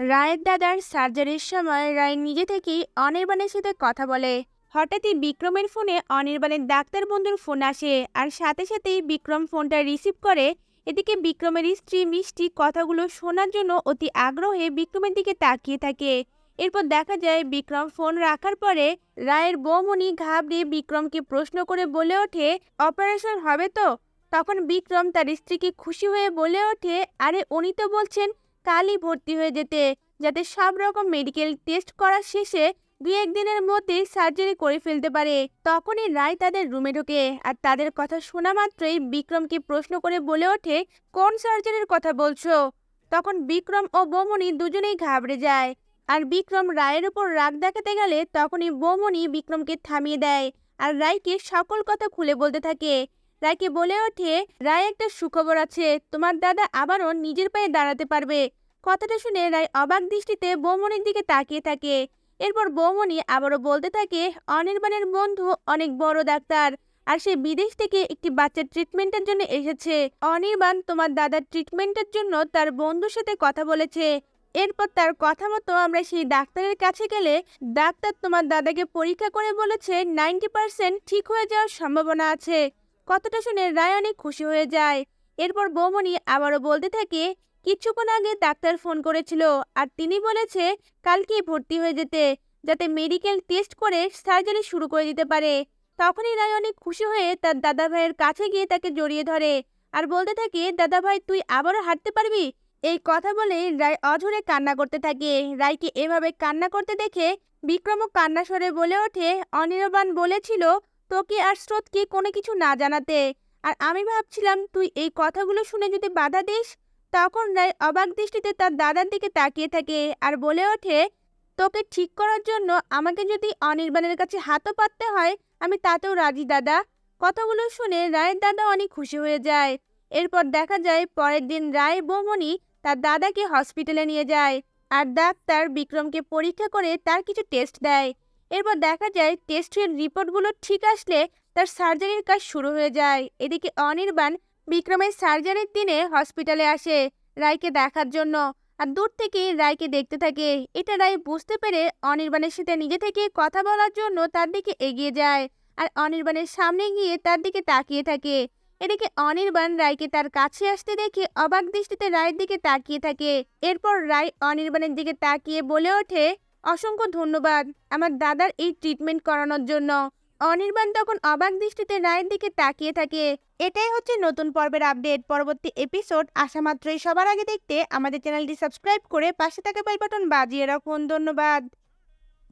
রায়ের দাদার সার্জারির সময় রায় নিজে থেকেই অনির্বাণের সাথে কথা বলে। হঠাৎই বিক্রমের ফোনে অনির্বাণের ডাক্তার বন্ধুর ফোন আসে আর সাথে সাথেই বিক্রম ফোনটা রিসিভ করে। এদিকে বিক্রমের স্ত্রী মিষ্টি কথাগুলো শোনার জন্য অতি আগ্রহে বিক্রমের দিকে তাকিয়ে থাকে। এরপর দেখা যায় বিক্রম ফোন রাখার পরে রায়ের বৌমণি ঘাবড়ে বিক্রমকে প্রশ্ন করে বলে ওঠে, অপারেশন হবে তো? তখন বিক্রম তার স্ত্রীকে খুশি হয়ে বলে ওঠে, আরে, উনি তো বলছেন কালই ভর্তি হয়ে যেতে, যাতে সব রকম মেডিকেল টেস্ট করা শেষে দুই একদিনের মধ্যেই সার্জারি করে ফেলতে পারে। তখনই রায় তাদের রুমে ঢোকে আর তাদের কথা শোনা মাত্রই বিক্রমকে প্রশ্ন করে বলে ওঠে, কোন সার্জারির কথা বলছো? তখন বিক্রম ও বৌমণি দুজনেই ঘাবড়ে যায়। আর বিক্রম রায়ের উপর রাগ দেখাতে গেলে তখনই বৌমণি বিক্রমকে থামিয়ে দেয় আর রায়কে সকল কথা খুলে বলতে থাকে। রায়কে বলে ওঠে, রায় একটা সুখবর আছে, তোমার দাদা আবারও নিজের পায়ে দাঁড়াতে পারবে। কথাটা শুনে রায় অবাক দৃষ্টিতে বৌমনির দিকে তাকিয়ে থাকে। এরপর বৌমনি আবারও বলতে থাকে, অনির্বাণের বন্ধু অনেক বড় ডাক্তার আর সে বিদেশ থেকে একটি বাচ্চার ট্রিটমেন্টের জন্য এসেছে। অনির্বাণ তোমার দাদার ট্রিটমেন্টের জন্য তার বন্ধুর সাথে কথা বলেছে। এরপর তার কথা মতো আমরা সেই ডাক্তারের কাছে গেলে ডাক্তার তোমার দাদাকে পরীক্ষা করে বলেছে, নাইনটি পার্সেন্ট ঠিক হয়ে যাওয়ার সম্ভাবনা আছে। কথাটা শুনে রায় অনেক খুশি হয়ে যায়। এরপর বৌমনি আবারও বলতে থাকে কিছুক্ষণ আগে ডাক্তার ফোন করেছিল আর তিনি বলেছে কালকে ভর্তি হয়ে যেতে, যাতে মেডিকেল টেস্ট করে সার্জারি শুরু করে দিতে পারে। তখনই রায় অনেক খুশি হয়ে তার দাদা ভাইয়ের কাছে গিয়ে তাকে জড়িয়ে ধরে আর বলতে থাকে দাদা ভাই তুই আবারও হাঁটতে পারবি? এই কথা বলে রায় অঝরে কান্না করতে থাকে। রায়কে এভাবে কান্না করতে দেখে বিক্রমও কান্না স্বরে বলে ওঠে, অনিরবান বলেছিল তোকে আর স্রোতকে কোনো কিছু না জানাতে। আর আমি ভাবছিলাম তুই এই কথাগুলো শুনে যদি বাধা দিস তখন রায় অবাক দৃষ্টিতে তার দাদার দিকে তাকিয়ে থাকে আর বলে ওঠে, তোকে ঠিক করার জন্য আমাকে যদি অনির্বাণের কাছে হাতও পাততে হয়, আমি তাতেও রাজি, দাদা। কথাগুলো শুনে রায়ের দাদা অনেক খুশি হয়ে যায়। এরপর দেখা যায় পরের দিন রায় বৌমণি তার দাদাকে হসপিটালে নিয়ে যায় আর ডাক্তার বিক্রমকে পরীক্ষা করে তার কিছু টেস্ট দেয়। এরপর দেখা যায় টেস্টের রিপোর্টগুলো ঠিক আসলে তার সার্জারির কাজ শুরু হয়ে যায়। এদিকে অনির্বাণ বিক্রমের সার্জারির দিনে হসপিটালে আসে রায়কে দেখার জন্য। আর দূর থেকে রায়কে দেখতে থাকে। এটা রায় বুঝতে পেরে অনির্বাণের সাথে নিজে থেকে কথা বলার জন্য তার দিকে এগিয়ে যায় আর অনির্বাণের সামনে গিয়ে তার দিকে তাকিয়ে থাকে। এদিকে অনির্বাণ রায়কে তার কাছে আসতে দেখে অবাক দৃষ্টিতে রায়ের দিকে তাকিয়ে থাকে। এরপর রায় অনির্বাণের দিকে তাকিয়ে বলে ওঠে, অসংখ্য ধন্যবাদ আমার দাদার এই ট্রিটমেন্ট করানোর জন্য। অনির্বাণ তখন অবাক দৃষ্টিতে রায়ের দিকে তাকিয়ে থাকে। এটাই হচ্ছে নতুন পর্বের আপডেট। পরবর্তী এপিসোড আসা মাত্রই সবার আগে দেখতে আমাদের চ্যানেলটি সাবস্ক্রাইব করে পাশে থাকা বেল বাটন বাজিয়ে রাখুন। ধন্যবাদ।